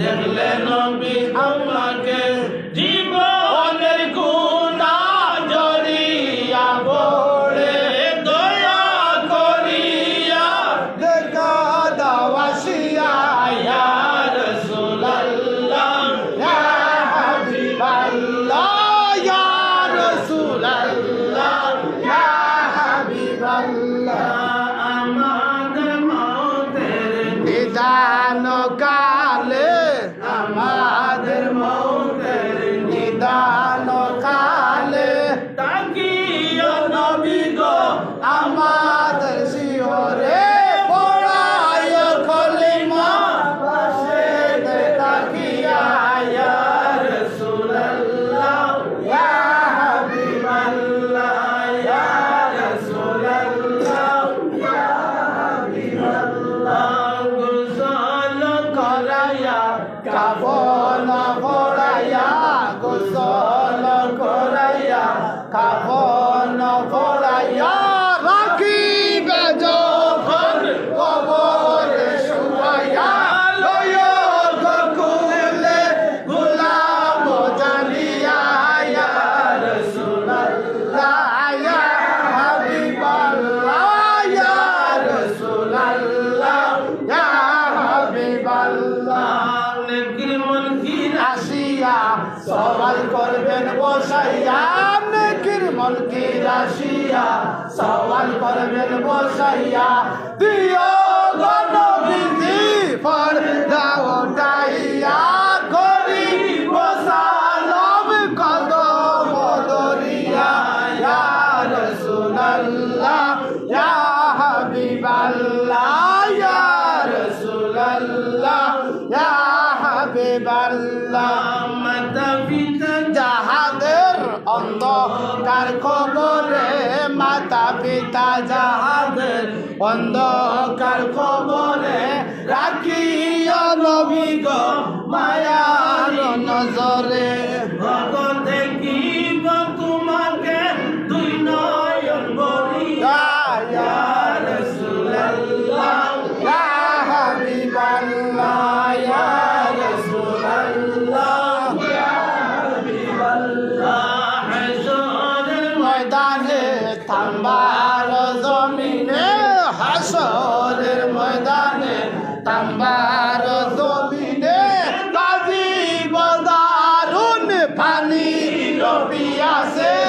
দেখলে নবী আমাকে জীবনের গুণা জড়িয়া পড়ে দয়া করিয়া দেখা দাওয়াসিয়া ইয়ার সুলাল্লাহ ইয়া আমাদের মতের বিধান কা saw. করবেন বসাইয়া নেকির মলকি রাশিয়া সওয়াল করবেন বসাইয়া দিও গণবিধি পর দাও টাইয়া করি বসালব কদম দরিয়া ইয়া রাসূলুল্লাহ ইয়া হাবিবাল্লাহ ইয়া রাসূলুল্লাহ ইয়া তার কবরে মাতা পিতা যাহাদের অন্ধকার কবরে রাখিও নবী গো মায়ার নজরে। কি গো তোমাকে দুই নয়ন বলিয়া। তাম্বাল জমিনে হাসরের ময়দানে তাম্বার জমিনে কাজী বদারুন পানি রবি আছে।